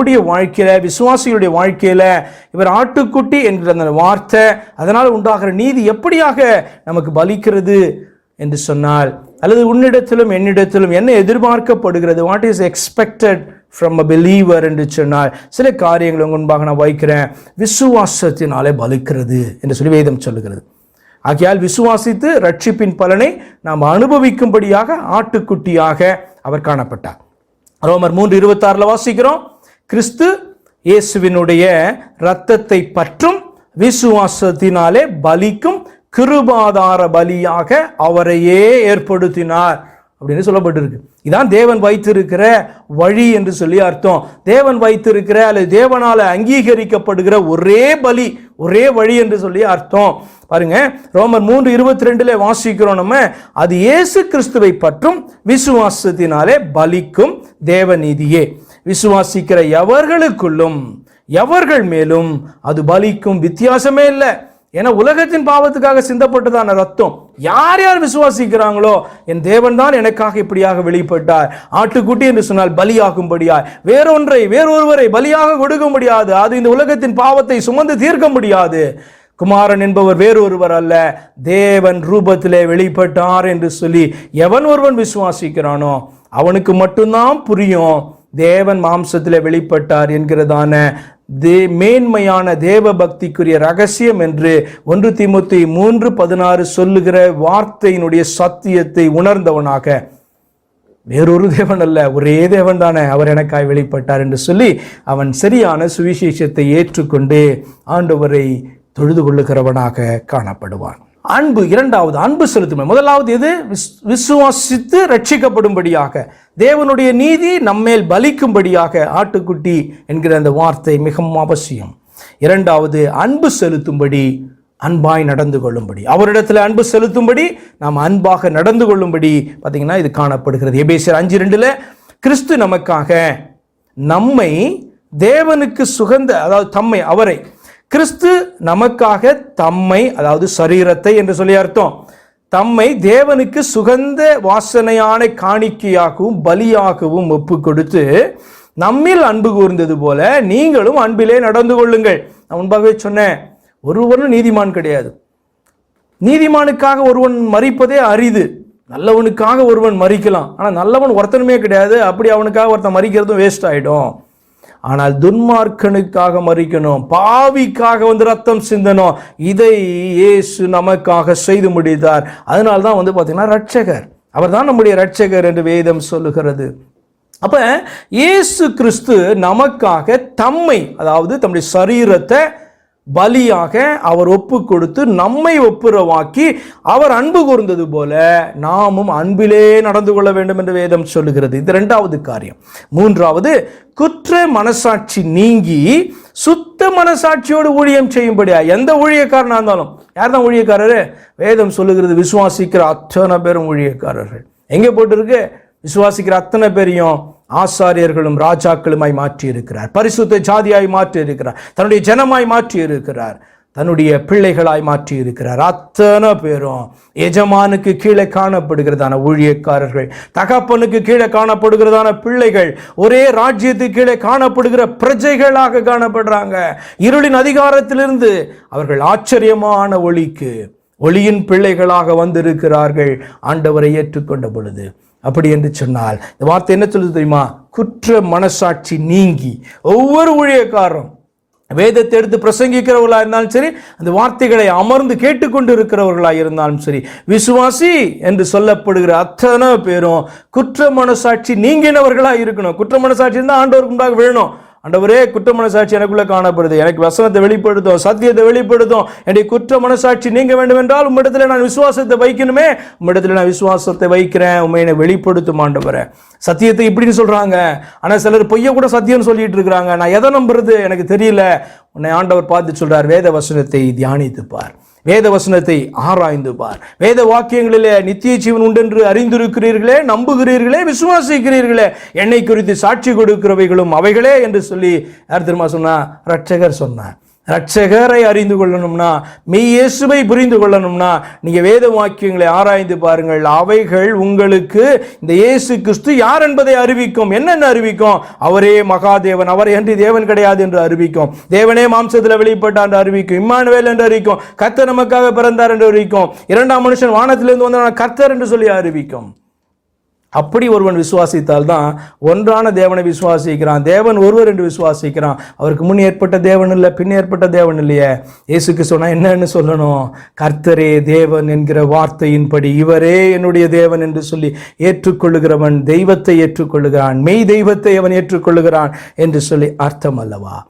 நம்முடைய வாழ்க்கையில விசுவாசிகளுடைய வாழ்க்கையில் இவர் ஆட்டுக்குட்டி என்கிற அந்த வார்த்தை அதனால் உண்டாகிற நீதி எப்படியாக நமக்கு பலிக்கிறது என்று சொன்னால் அல்லது உன்னிடத்திலும் என்னிடத்திலும் என்ன எதிர்பார்க்கப்படுகிறது what is expected from a believer என்று சொன்னால் சில காரியங்களை உங்க முன்பாக நான் வைக்கிறேன் விசுவாசத்தினாலே பலிக்கிறது என்று சொல்லி வேதம் சொல்லுகிறது. ஆகையால் விசுவாசித்து ரட்சிப்பின் பலனை நாம் அனுபவிக்கும்படியாக ஆட்டுக்குட்டியாக அவர் காணப்பட்டார். ரோமர் மூன்று இருபத்தாறுல வாசிக்கிறோம். கிறிஸ்து இயேசுவினுடைய இரத்தத்தை பற்றும் விசுவாசத்தினாலே பலிக்கும் கிருபாதார பலியாக அவரையே ஏற்படுத்தினார் அப்படின்னு சொல்லப்பட்டிருக்கு. இதான் தேவன் வைத்திருக்கிற வழி என்று சொல்லி அர்த்தம். தேவன் வைத்திருக்கிற அல்லது தேவனால் அங்கீகரிக்கப்படுகிற ஒரே பலி ஒரே வழி என்று சொல்லி அர்த்தம். பாருங்க ரோமர் மூன்று இருபத்தி ரெண்டுல வாசிக்கிறோம் நம்ம. அது இயேசு கிறிஸ்துவை பற்றும் விசுவாசத்தினாலே பலிக்கும் தேவநீதியே விசுவாசிக்கிற எவர்களுக்குள்ளும் எவர்கள் மேலும் அது பலிக்கும் வித்தியாசமே இல்லை. ஏன்னா உலகத்தின் பாவத்துக்காக சிந்தப்பட்டதான ரத்தம். யார் யார் விசுவாசிக்கிறாங்களோ என் தேவன் தான் எனக்காக இப்படியாக வெளிப்பட்டார். ஆட்டுக்குட்டி என்று சொன்னால் பலியாகும்படியாய். வேறொன்றை வேறொருவரை பலியாக கொடுக்க முடியாது. அது இந்த உலகத்தின் பாவத்தை சுமந்து தீர்க்க முடியாது. குமாரன் என்பவர் வேறொருவர் அல்ல. தேவன் ரூபத்திலே வெளிப்பட்டார் என்று சொல்லி எவன் ஒருவன் விசுவாசிக்கிறானோ அவனுக்கு மட்டும்தான் புரியும். தேவன் மாம்சத்தில் வெளிப்பட்டார் என்கிறதான தே மேன்மையான தேவ பக்திக்குரிய ரகசியம் என்று ஒன்று திமுத்தி மூன்று பதினாறு சொல்லுகிற வார்த்தையினுடைய சத்தியத்தை உணர்ந்தவனாக. வேறொரு தேவன் அல்ல ஒரே தேவன் தானே அவர் எனக்காய் வெளிப்பட்டார் என்று சொல்லி அவன் சரியான சுவிசேஷத்தை ஏற்றுக்கொண்டு ஆண்டவரை தொழுது கொள்ளுகிறவனாக காணப்படுவான். அன்பு இரண்டாவது அன்பு செலுத்துமை. முதலாவது எது? விஸ்- விசுவாசித்து ரட்சிக்கப்படும்படியாக. தேவனுடைய நீதி நம்மேல் பலிக்கும்படியாக ஆட்டுக்குட்டி என்கிற அந்த வார்த்தை மிகவும் அவசியம். இரண்டாவது அன்பு செலுத்தும்படி அன்பாய் நடந்து கொள்ளும்படி. அவரிடத்தில் அன்பு செலுத்தும்படி நாம் அன்பாக நடந்து கொள்ளும்படி பார்த்தீங்கன்னா இது காணப்படுகிறது. எபேசியர் அஞ்சு ரெண்டில் கிறிஸ்து நமக்காக நம்மை தேவனுக்கு சுகந்த அதாவது தம்மை அவரை கிறிஸ்து நமக்காக தம்மை அதாவது சரீரத்தை என்று சொல்லி அர்த்தம். தம்மை தேவனுக்கு சுகந்த வாசனையான காணிக்கையாகவும் பலியாகவும் ஒப்பு கொடுத்து நம்மில் அன்பு கூர்ந்தது போல நீங்களும் அன்பிலே நடந்து கொள்ளுங்கள். நான் முன்பாகவே சொன்னேன் ஒருவனும் நீதிமான் கிடையாது. நீதிமானுக்காக ஒருவன் மறிப்பதே அரிது. நல்லவனுக்காக ஒருவன் மறிக்கலாம். ஆனால் நல்லவன் ஒருத்தனுமே கிடையாது. அப்படி அவனுக்காக ஒருத்தன் மறிக்கிறதும் வேஸ்ட் ஆகிடும் ஆனால் துன்மார்க்கனுக்காக மறிக்கணும் பாவிக்காக வந்து ரத்தம் சிந்தணும். இதை இயேசு நமக்காக செய்து முடித்தார். அதனால தான் வந்து பார்த்தீங்கன்னா ரட்சகர் அவர் தான் நம்முடைய ரட்சகர் என்று வேதம் சொல்லுகிறது. அப்போ இயேசு கிறிஸ்து நமக்காக தம்மை அதாவது தம்முடைய சரீரத்தை பலியாக அவர் ஒப்பு கொடுத்து நம்மை ஒப்புரவாக்கி அவர் அன்பு கூர்ந்தது போல நாமும் அன்பிலே நடந்து கொள்ள வேண்டும் என்று வேதம் சொல்லுகிறது. இது ரெண்டாவது காரியம். மூன்றாவது குற்ற மனசாட்சி நீங்கி சுத்த மனசாட்சியோடு ஊழியம் செய்யும்படியா? எந்த ஊழியக்காரனாக இருந்தாலும். யார் தான் ஊழியக்காரரு? வேதம் சொல்லுகிறது விசுவாசிக்கிற அத்தனை பேரும் ஊழியக்காரர்கள். எங்கே போட்டிருக்கு? விசுவாசிக்கிற அத்தனை பேரையும் ஆசாரியர்களும் ராஜாக்களுமாய் மாற்றி இருக்கிறார் பரிசுத்த ஜாதியாய் மாற்றி இருக்கிறார் தன்னுடைய ஜனமாய் மாற்றி இருக்கிறார் தன்னுடைய பிள்ளைகளாய் மாற்றி இருக்கிறார் அத்தனை பேரும் எஜமானுக்கு கீழே காணப்படுகிறதான ஊழியக்காரர்கள் தகப்பனுக்கு கீழே காணப்படுகிறதான பிள்ளைகள் ஒரே ராஜ்யத்துக்கு கீழே காணப்படுகிற பிரஜைகளாக காணப்படுறாங்க. இருளின் அதிகாரத்திலிருந்து அவர்கள் ஆச்சரியமான ஒளிக்கு ஒளியின் பிள்ளைகளாக வந்திருக்கிறார்கள். ஆண்டவரை ஏற்றுக்கொண்ட பொழுது அப்படி என்று சொன்னால் இந்த வார்த்தை என்ன சொல்லுது தெரியுமா? குற்ற மனசாட்சி நீங்கி ஒவ்வொரு ஊழியக்காரரும் வேதத்தை எடுத்து பிரசங்கிக்கிறவர்களா இருந்தாலும் சரி அந்த வார்த்தைகளை அமர்ந்து கேட்டுக்கொண்டு இருக்கிறவர்களா இருந்தாலும் சரி விசுவாசி என்று சொல்லப்படுகிற அத்தனை பேரும் குற்ற மனசாட்சி நீங்கினவர்களா இருக்கணும். குற்ற மனசாட்சி இருந்தால் ஆண்டவருக்கு முன்பாக வேணும் ஆண்டவரே குற்ற மனசாட்சி எனக்குள்ளே காணப்படுது. எனக்கு வசனத்தை வெளிப்படுத்தும் சத்தியத்தை வெளிப்படுத்தும். என்னுடைய குற்ற மனசாட்சி நீங்க வேண்டும் என்றால் உம்மிடத்தில் நான் விசுவாசத்தை வைக்கணுமே. உம்மிடத்தில் நான் விசுவாசத்தை வைக்கிறேன். உண்மை என்னை வெளிப்படுத்தும் ஆண்டவரை. சத்தியத்தை இப்படின்னு சொல்றாங்க. ஆனால் சிலர் பொய்ய கூட சத்தியம்னு சொல்லிட்டு இருக்கிறாங்க. நான் எதை நம்புறது? எனக்கு தெரியல. உன்னை ஆண்டவர் பார்த்து சொல்றார். வேத வசனத்தை தியானித்துப்பார். வேத வசனத்தை ஆராய்ந்து பார். வேத வாக்கியங்களிலே நித்திய ஜீவன் உண்டென்று அறிந்திருக்கிறீர்களே நம்புகிறீர்களே விசுவாசிக்கிறீர்களே என்னை குறித்து சாட்சி கொடுக்கிறவைகளும் அவைகளே என்று சொல்லி யார் தெரியுமா சொன்னா? ரட்சகர் சொன்னார். ரட்சகரை அறிந்து கொள்ளணும்னா மெய் இயேசுவை புரிந்து கொள்ளணும்னா நீங்க வேத வாக்கியங்களை ஆராய்ந்து பாருங்கள். அவைகள் உங்களுக்கு இந்த இயேசு கிறிஸ்து யார் என்பதை அறிவிக்கும். என்னென்ன அறிவிக்கும்? அவரே மகாதேவன். அவர் என்று தேவன் கிடையாது என்று அறிவிக்கும். தேவனே மாம்சத்தில் வெளிப்பட்டார் என்று அறிவிக்கும். இம்மானுவேல் என்று அறிவிக்கும். கர்த்தர் நமக்காக பிறந்தார் என்று அறிவிக்கும். இரண்டாம் மனுஷன் வானத்திலிருந்து வந்தான். கர்த்தர் என்று சொல்லி அறிவிக்கும். அப்படி ஒருவன் விசுவாசித்தால் தான் ஒன்றான தேவனை விசுவாசிக்கிறான். தேவன் ஒருவர் என்று விசுவாசிக்கிறான். அவருக்கு முன் ஏற்பட்ட தேவன் இல்லை பின் ஏற்பட்ட தேவன் இல்லையே. இயேசுக்கு சொன்னால் என்னன்னு சொல்லணும்? கர்த்தரே தேவன் என்கிற வார்த்தையின்படி இவரே என்னுடைய தேவன் என்று சொல்லி ஏற்றுக்கொள்ளுகிறவன் தெய்வத்தை ஏற்றுக்கொள்ளுகிறான். மெய் தெய்வத்தை அவன் ஏற்றுக்கொள்ளுகிறான் என்று சொல்லி அர்த்தம் அல்லவா?